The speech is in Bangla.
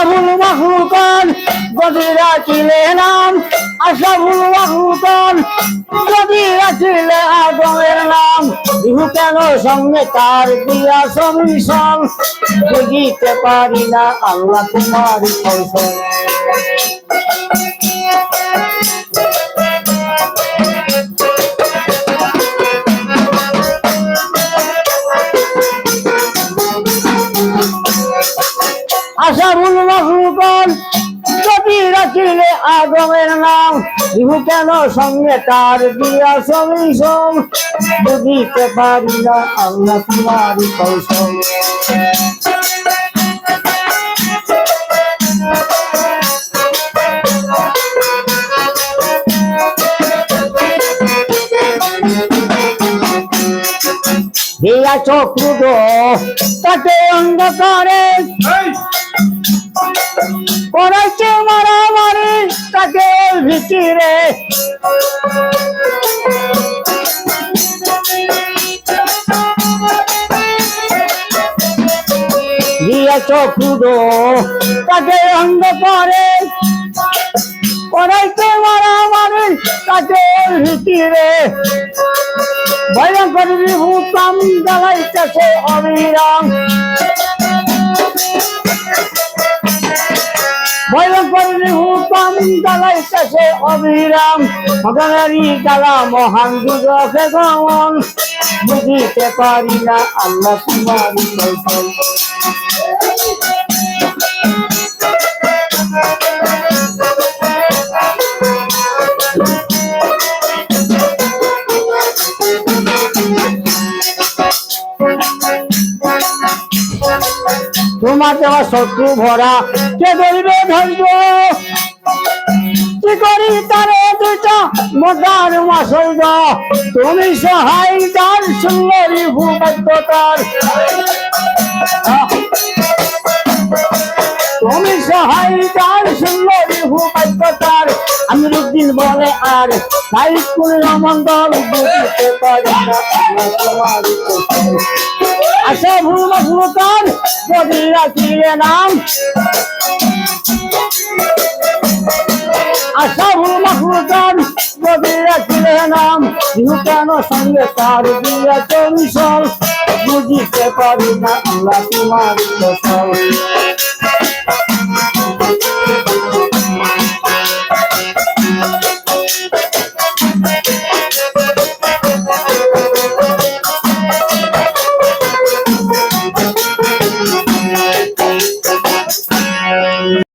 আশাবুল মাহরুকান যদি রাখিলে নাম আশাবুল মাহরুকান যদি রাখিলে আদমের নাম বিহু কেন সঙ্গে তার দিয়া সমিশন বুঝিতে পারি না আল্লাহ তোমার কৌশল মাহরুকান যদি রাখিলে আগমের নাম। বিহু কেন সঙ্গে তার দিয়া সমিশন বুঝিতে পারি না আল্লাহ তোমারই কৌশল। চক্রুদ তাকে অন্ধকারে দিয়েছ পুরো তাকে অন্ধকারে করাইতে মারামারি তাকে ভিতরে ভয়ঙ্কর বিভূতাম জ্বালাইতেছে অবিরাম। জ্বালাইতেছে অবিরাম। ভগবানী জ্বালা মহান দুর্গে গমন। বুঝিতে পারি না আল্লাহ কৌশল তোমার দেওয়া শত্রু ভরা কে ধরবে ধৈর্য? কি করি তারে দুটা মোটার মাসল তুমি সহায় দান সুন্দরী ভূমধ্যতার। তুমি সহায় দান সুন্দরী ভূমধ্যতার। আমি রুদ্দিন বলে আর তাই কুল মন্ডল বুঝতে পারি না। আশা ভুল যদি রাখিলে নাম নাম ইহু কেন সঙ্গে তার দিয়া চমিশল বুঝিতে পারি না তোমার